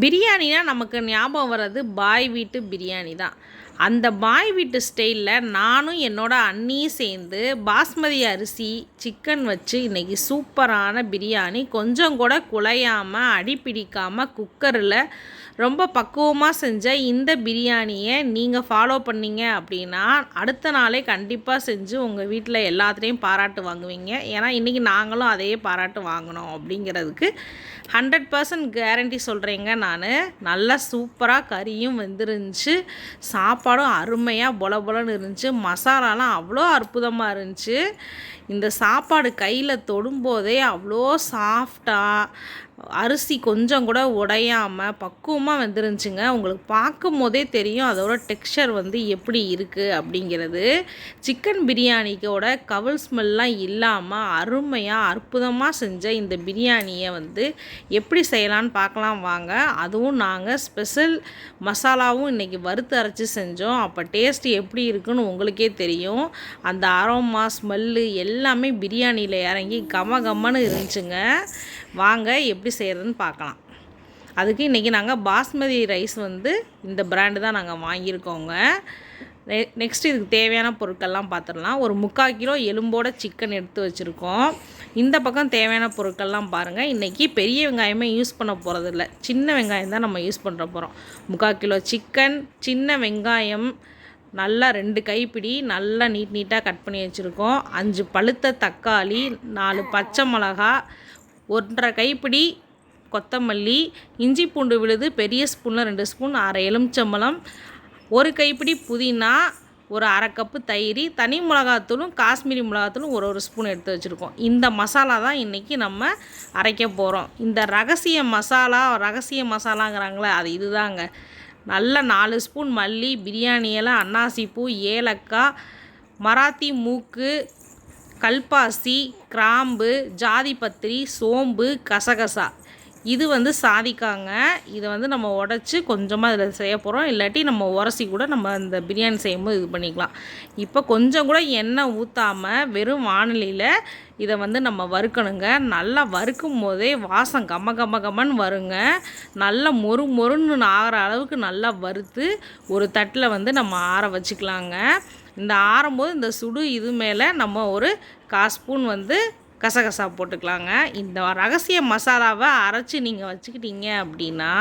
பிரியாணினா நமக்கு ஞாபகம் வர்றது பாய் வீட்டு பிரியாணி தான். அந்த பாய் வீட்டு ஸ்டைலில் நானும் என்னோட அண்ணியும் சேர்ந்து பாஸ்மதி அரிசி சிக்கன் வச்சு இன்றைக்கி சூப்பரான பிரியாணி. கொஞ்சம் கூட குலையாமல் அடி பிடிக்காமல் குக்கரில் ரொம்ப பக்குவமாக செஞ்ச இந்த பிரியாணியை நீங்கள் ஃபாலோ பண்ணீங்க அப்படின்னா அடுத்த நாளே கண்டிப்பாக செஞ்சு உங்கள் வீட்டில் எல்லாத்துலேயும் பாராட்டு வாங்குவீங்க. ஏன்னா இன்றைக்கி நாங்களும் அதையே பாராட்டு வாங்கினோம் அப்படிங்கிறதுக்கு ஹண்ட்ரட் பர்சன்ட் கேரண்டி சொல்கிறேங்க நான். நல்லா சூப்பராக கறியும் வந்துருந்துச்சு. சாப்பாடும் அருமையாக பொல பொலன்னு இருந்துச்சு. மசாலாலாம் அவ்வளோ அற்புதமாக இருந்துச்சு. இந்த சாப்பாடு கையில் தொடும்போதே அவ்வளோ சாஃப்டாக அரிசி கொஞ்சம் கூட உடையாமல் பக்குவமாக வந்துருந்துச்சுங்க. உங்களுக்கு பார்க்கும் போதே தெரியும் அதோட டெக்ஸ்சர் வந்து எப்படி இருக்குது அப்படிங்கிறது. சிக்கன் பிரியாணிக்கோட கவல் ஸ்மெல்லாம் இல்லாமல் அருமையாக அற்புதமாக செஞ்ச இந்த பிரியாணியை வந்து எப்படி செய்யலான்னு பார்க்கலாம் வாங்க. அதுவும் நாங்கள் ஸ்பெஷல் மசாலாவும் இன்றைக்கி வறுத்து அரைச்சி செஞ்சோம். அப்போ டேஸ்ட் எப்படி இருக்குன்னு உங்களுக்கே தெரியும். அந்த அரோமா ஸ்மெல்லு எல்லாம் எல்லாமே பிரியாணியில் இறங்கி கம கம்மன்னு இருந்துச்சுங்க. வாங்க எப்படி செய்கிறதுன்னு பார்க்கலாம். அதுக்கு இன்றைக்கி நாங்கள் பாஸ்மதி ரைஸ் வந்து இந்த பிராண்டு தான் நாங்கள் வாங்கியிருக்கோங்க. நெ நெக்ஸ்ட் இதுக்கு தேவையான பொருட்கள்லாம் பார்த்துடலாம். ஒரு முக்கால் கிலோ எலும்போட சிக்கன் எடுத்து வச்சுருக்கோம். இந்த பக்கம் தேவையான பொருட்கள்லாம் பாருங்கள் இன்றைக்கி பெரிய வெங்காயமே யூஸ் பண்ண போகிறதில்ல சின்ன வெங்காயம் தான் நம்ம யூஸ் பண்ணுற போகிறோம் முக்கால் கிலோ சிக்கன் சின்ன வெங்காயம் நல்லா ரெண்டு கைப்பிடி நல்லா நீட் நீட்டாக கட் பண்ணி வச்சுருக்கோம். அஞ்சு பழுத்த தக்காளி நாலு பச்சை மிளகா ஒன்றரை கைப்பிடி கொத்தமல்லி இஞ்சி பூண்டு விழுது பெரிய ஸ்பூனில் ரெண்டு ஸ்பூன் அரை எலுமிச்சம்பழம் ஒரு கைப்பிடி புதினா ஒரு அரை கப்பு தயிர் தனி மிளகாத்தூளும் காஷ்மீரி மிளகாத்தூளும் ஒரு ஒரு ஸ்பூன் எடுத்து வச்சுருக்கோம். இந்த மசாலா தான் இன்றைக்கி நம்ம அரைக்க போகிறோம் இந்த ரகசிய மசாலா ரகசிய மசாலாங்கிறாங்களே அது இதுதாங்க. நல்ல நாலு ஸ்பூன் மல்லி பிரியாணி இலை ஏலக்காய் மராத்தி மூக்கு கல்பாசி கிராம்பு ஜாதிபத்திரி சோம்பு கசகசா. இது வந்து சாதிக்காங்க. இதை வந்து நம்ம உடச்சி கொஞ்சமாக இதில் செய்ய போகிறோம் இல்லாட்டி நம்ம உரசி கூட நம்ம அந்த பிரியாணி செய்யும்போது இது பண்ணிக்கலாம். இப்போ கொஞ்சம் கூட எண்ணெய் ஊற்றாமல் வெறும் வானிலையில் இதை வந்து நம்ம வறுக்கணுங்க. நல்லா வறுக்கும் போதே வாசம் கம்ம கம்ம கம்மன்னு வருங்க. நல்லா மொறு மொறுன்னு ஆகிற அளவுக்கு நல்லா வறுத்து ஒரு தட்டில் வந்து நம்ம ஆற வச்சுக்கலாங்க. இந்த ஆறும்போது இந்த சுடு இது மேலே நம்ம ஒரு கால் ஸ்பூன் வந்து கசகசா போட்டுக்கலாங்க. இந்த ரகசிய மசாலாவை அரைச்சி நீங்கள் வச்சுக்கிட்டீங்க அப்படின்னா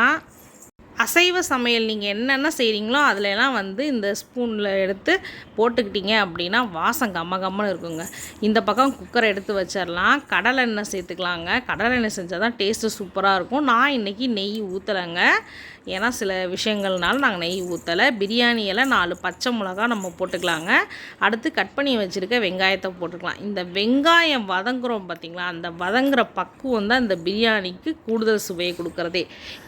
அசைவ சமையல் நீங்கள் என்னென்ன செய்கிறீங்களோ அதிலலாம் வந்து இந்த ஸ்பூனில் எடுத்து போட்டுக்கிட்டீங்க அப்படின்னா வாசம் கம்ம கம்மன்னு இருக்குங்க. இந்த பக்கம் குக்கரை எடுத்து வச்சிடலாம் கடலை எண்ணெய் சேர்த்துக்கலாங்க. கடலை எண்ணெய் செஞ்சால் தான் டேஸ்ட்டு சூப்பராக இருக்கும். நான் இன்றைக்கி நெய் ஊற்றலைங்க ஏன்னா சில விஷயங்கள்னால நாங்கள் நெய் ஊற்றலை பிரியாணியில் நாலு பச்சை மிளகா நம்ம போட்டுக்கலாங்க. அடுத்து கட் பண்ணி வச்சுருக்க வெங்காயத்தை போட்டுக்கலாம். இந்த வெங்காயம் வதங்குறோம் பார்த்திங்களா அந்த வதங்குற பக்குவம் தான் இந்த பிரியாணிக்கு கூடுதல் சுவையை கொடுக்குறதே.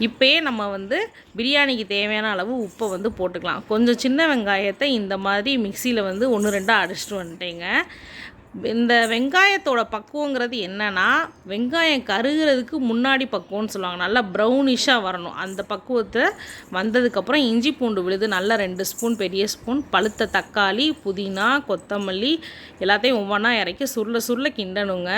இப்போயே நம்ம வந்து பிரியாணிக்கு தேவையான அளவு உப்பை வந்து போட்டுக்கலாம். கொஞ்சம் சின்ன வெங்காயத்தை இந்த மாதிரி மிக்சியில் வந்து ஒன்று ரெண்டாக அடிச்சிட்டு வந்துட்டேங்க. இந்த வெங்காயத்தோட பக்குவங்கிறது என்னென்னா வெங்காயம் கருகிறதுக்கு முன்னாடி பக்குவம்னு சொல்லுவாங்க. நல்லா ப்ரௌனிஷாக வரணும். அந்த பக்குவத்தை வந்ததுக்கப்புறம் இஞ்சி பூண்டு விழுது நல்லா ரெண்டு ஸ்பூன் பெரிய ஸ்பூன் பழுத்த தக்காளி புதினா கொத்தமல்லி எல்லாத்தையும் ஒவ்வொன்றா இறக்கி சுருள சுருள கிண்டணுங்க.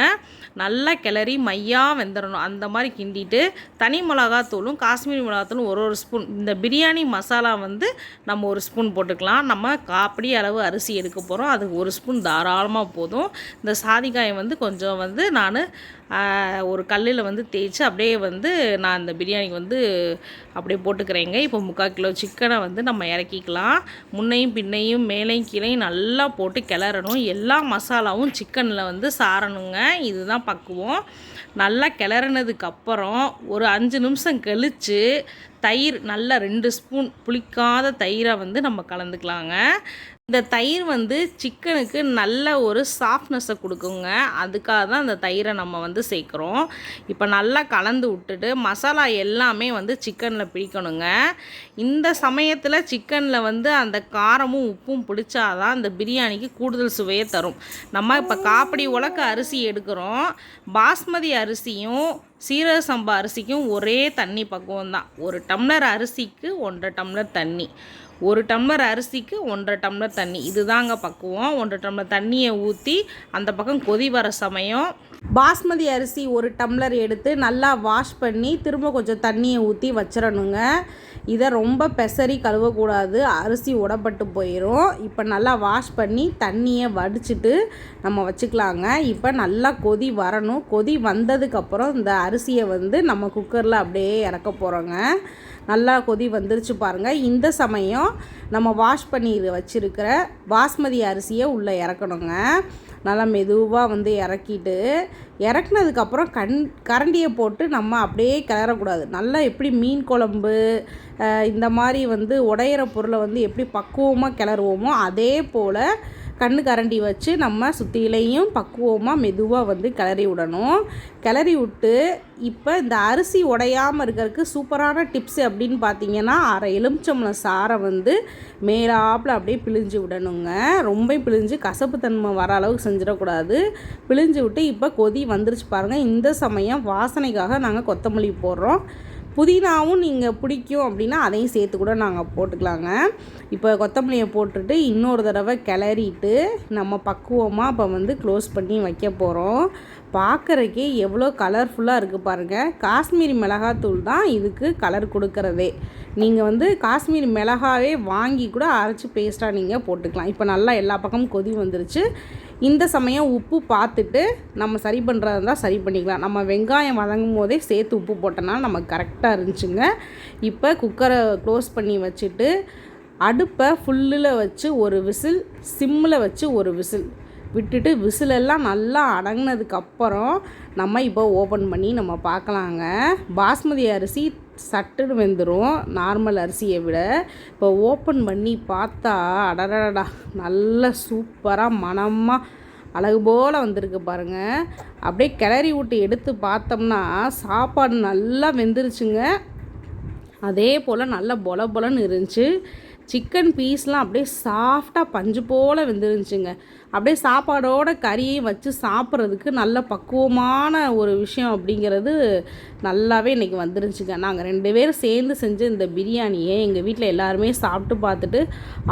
நல்லா கிளறி மையாக வெந்துடணும் அந்த மாதிரி கிண்டிட்டு தனி மிளகாத்தூளும் காஷ்மீரி மிளகாத்தூளும் ஒரு ஒரு ஸ்பூன். இந்த பிரியாணி மசாலா வந்து நம்ம ஒரு ஸ்பூன் போட்டுக்கலாம். நம்ம காப்படி அளவு அரிசி எடுக்க போகிறோம் அதுக்கு ஒரு ஸ்பூன் தாராளமாக போதும். இந்த சாதிக்காயை வந்து கொஞ்சம் வந்து நான் ஒரு கல்லில் வந்து தேய்ச்சி அப்படியே வந்து நான் இந்த பிரியாணிக்கு வந்து அப்படியே போட்டுக்கிறேங்க. இப்போ முக்கால் கிலோ சிக்கனை வந்து நம்ம இறக்கிக்கலாம். முன்னையும் பின்னையும் மேலையும் கீழையும் நல்லா போட்டு கிளறணும். எல்லா மசாலாவும் சிக்கனில் வந்து சாரணுங்க இதுதான் பக்குவம். நல்லா கிளறினதுக்கப்புறம் ஒரு அஞ்சு நிமிஷம் கழித்து தயிர் நல்லா ரெண்டு ஸ்பூன் புளிக்காத தயிரை வந்து நம்ம கலந்துக்கலாங்க. இந்த தயிர் வந்து சிக்கனுக்கு நல்ல ஒரு சாஃப்ட்னஸை கொடுக்குங்க. அதுக்காக தான் அந்த தயிரை நம்ம வந்து சேர்க்குறோம். இப்போ நல்லா கலந்து விட்டுட்டு மசாலா எல்லாமே வந்து சிக்கனில் பிடிக்கணுங்க. இந்த சமயத்தில் சிக்கனில் வந்து அந்த காரமும் உப்பும் பிடிச்சாதான் அந்த பிரியாணிக்கு கூடுதல் சுவையை தரும். நம்ம இப்போ காப்படி உலக்க அரிசி எடுக்கிறோம். பாஸ்மதி அரிசியும் சீரக சம்பா அரிசிக்கும் ஒரே தண்ணி பக்குவம் தான் ஒரு டம்ளர் அரிசிக்கு ஒன்றரை டம்ளர் தண்ணி. ஒரு டம்ளர் அரிசிக்கு ஒன்றரை டம்ளர் தண்ணி. இதுதாங்க பக்குவம். ஒன்றரை டம்ளர் தண்ணியை ஊற்றி அந்த பக்கம் கொதி வர சமயம் பாஸ்மதி அரிசி ஒரு டம்ளர் எடுத்து நல்லா வாஷ் பண்ணி திரும்ப கொஞ்சம் தண்ணியை ஊற்றி வச்சிடணுங்க இதை ரொம்ப பெசரி கழுவக்கூடாது. அரிசி உடப்பட்டு போயிடும் இப்போ நல்லா வாஷ் பண்ணி தண்ணியை வடிச்சிட்டு நம்ம வச்சுக்கலாங்க. இப்போ நல்லா கொதி வரணும். கொதி வந்ததுக்கப்புறம் இந்த அரிசியை வந்து நம்ம குக்கரில் அப்படியே இறக்க போகிறோங்க நல்லா கொதி வந்துருச்சு பாருங்கள் இந்த சமயம் நம்ம வாஷ் பண்ணி வச்சுருக்கிற பாஸ்மதி அரிசியை உள்ளே இறக்கணுங்க. நல்லா மெதுவாக வந்து இறக்கிட்டு இறக்குனதுக்கப்புறம் கண் கரண்டியை போட்டு நம்ம அப்படியே கிளறக்கூடாது. நல்லா எப்படி மீன் குழம்பு இந்த மாதிரி வந்து உடையிற பொருளை வந்து எப்படி பக்குவமாக கிளறுவோமோ அதே போல் கண்ணு கரண்டி வச்சு நம்ம சுற்றிலையும் பக்குவமாக மெதுவாக வந்து கிளறி விடணும். கிளறி விட்டு இப்போ இந்த அரிசி உடையாமல் இருக்கிறதுக்கு சூப்பரான டிப்ஸ் அப்படின்னு பார்த்தீங்கன்னா அரை எலுமிச்சம்பளம் சாரை வந்து மேலாப்பில் அப்படியே பிழிஞ்சு விடணுங்க. ரொம்ப பிழிஞ்சு கசப்பு தன்மை வர அளவுக்கு செஞ்சிடக்கூடாது. பிழிஞ்சு விட்டு இப்போ கொதி வந்துருச்சு பாருங்கள் இந்த சமயம் வாசனைக்காக நாங்கள் கொத்தமல்லி போடுறோம். புதினாவும் நீங்கள் பிடிக்கும் அப்படின்னா அதையும் சேர்த்து கூட நாங்கள் போட்டுக்கலாங்க. இப்போ கொத்தமல்லியை போட்டுட்டு இன்னொரு தடவை கிளறிட்டு நம்ம பக்குவமாக இப்போ வந்து க்ளோஸ் பண்ணி வைக்க போகிறோம் பார்க்குறக்கே எவ்வளோ கலர்ஃபுல்லாக இருக்குது பாருங்கள் காஷ்மீரி மிளகாத்தூள் தான் இதுக்கு கலர் கொடுக்குறதே. நீங்கள் வந்து காஷ்மீரி மிளகாவே வாங்கி கூட அரைச்சி பேஸ்ட்டாக நீங்கள் போட்டுக்கலாம். இப்போ நல்லா எல்லா பக்கமும் கொதி வந்துருச்சு. இந்த சமயம் உப்பு பார்த்துட்டு நம்ம சரி பண்ணுறதா இருந்தால் சரி பண்ணிக்கலாம். நம்ம வெங்காயம் வதங்கும் போதே சேர்த்து உப்பு போட்டோன்னா நமக்கு கரெக்டாக இருந்துச்சுங்க. இப்போ குக்கரை க்ளோஸ் பண்ணி வச்சுட்டு அடுப்பை ஃபுல்லில் வச்சு ஒரு விசில் சிம்மில் வச்சு ஒரு விசில். விட்டுட்டு விசிலெல்லாம் நல்லா அடங்கினதுக்கப்புறம் நம்ம இப்போ ஓப்பன் பண்ணி நம்ம பார்க்கலாங்க. பாஸ்மதி அரிசி சட்டுன்னு வெந்துடும் நார்மல் அரிசியை விட. இப்போ ஓப்பன் பண்ணி பார்த்தா அடடடா நல்ல சூப்பராக மனமாக அழகு போல் வந்திருக்கு பாருங்கள் அப்படியே கிளறி விட்டு எடுத்து பார்த்தோம்னா சாப்பாடு நல்லா வெந்துருச்சுங்க. அதே போல் நல்லா பொல பொலன்னு இருந்துச்சு. சிக்கன் பீஸ்லாம் அப்படியே சாஃப்டாக பஞ்சு போல் வெந்துருந்துச்சுங்க. அப்படியே சாப்பாடோட கறியையும் வச்சு சாப்பிட்றதுக்கு நல்ல பக்குவமான ஒரு விஷயம் அப்படிங்கிறது நல்லாவே இன்றைக்கி வந்துருந்துச்சுங்க நாங்கள் ரெண்டு பேரும் சேர்ந்து செஞ்ச இந்த பிரியாணியை எங்கள் வீட்டில் எல்லாருமே சாப்பிட்டு பார்த்துட்டு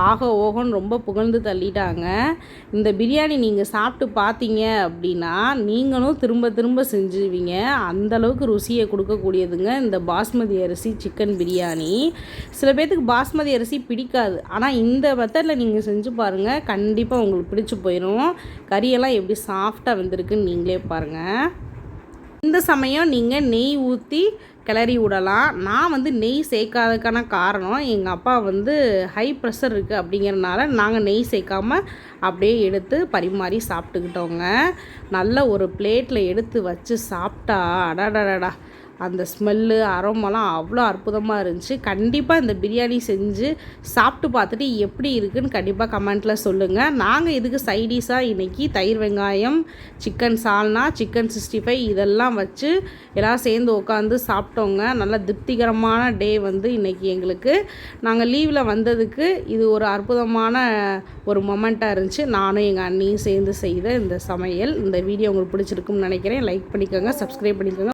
ஆக ஓகோன்னு ரொம்ப புகழ்ந்து தள்ளிட்டாங்க. இந்த பிரியாணி நீங்கள் சாப்பிட்டு பார்த்தீங்க அப்படின்னா நீங்களும் திரும்ப திரும்ப செஞ்சுவீங்க அந்தளவுக்கு ருசியை கொடுக்கக்கூடியதுங்க இந்த பாஸ்மதி அரிசி சிக்கன் பிரியாணி. சில பேர்த்துக்கு பாஸ்மதி அரிசி பிடிக்காது. ஆனால் இந்த மெத்தடில் நீங்கள் செஞ்சு பாருங்கள் கண்டிப்பாக உங்களுக்கு பிடிச்சி போய் போயிடும் கறியெல்லாம் எப்படி சாஃப்டாக வந்திருக்குன்னு நீங்களே பாருங்கள் இந்த சமயம் நீங்கள் நெய் ஊற்றி கிளறி விடலாம். நான் வந்து நெய் சேர்க்காததுக்கான காரணம் எங்கள் அப்பா வந்து ஹை ப்ரெஷர் இருக்குது அப்படிங்கிறனால நாங்கள் நெய் சேர்க்காமல் அப்படியே எடுத்து பரிமாறி சாப்பிட்டுக்கிட்டோங்க. நல்ல ஒரு பிளேட்டில் எடுத்து வச்சு சாப்பிட்டா அடாடாடாடா. அந்த ஸ்மெல்லு அரோமெல்லாம் அவ்வளோ அற்புதமாக இருந்துச்சு. கண்டிப்பாக இந்த பிரியாணி செஞ்சு சாப்பிட்டு பார்த்துட்டு எப்படி இருக்குதுன்னு கண்டிப்பாக கமெண்ட்டில் சொல்லுங்கள் நாங்கள் இதுக்கு சைடிஷாக இன்றைக்கி தயிர் வெங்காயம் chicken salna chicken sixty five இதெல்லாம் வச்சு எல்லாம் சேர்ந்து உட்காந்து சாப்பிட்டோங்க. நல்ல திருப்திகரமான டே வந்து இன்றைக்கி எங்களுக்கு. நாங்கள் லீவில் வந்ததுக்கு இது ஒரு அற்புதமான ஒரு மொமெண்ட்டாக இருந்துச்சு. நானும் எங்கள் அண்ணியும் சேர்ந்து செய்த இந்த சமையல். இந்த வீடியோ உங்களுக்கு பிடிச்சிருக்குன்னு நினைக்கிறேன். லைக் பண்ணிக்கோங்க சப்ஸ்கிரைப் பண்ணிக்கோங்க.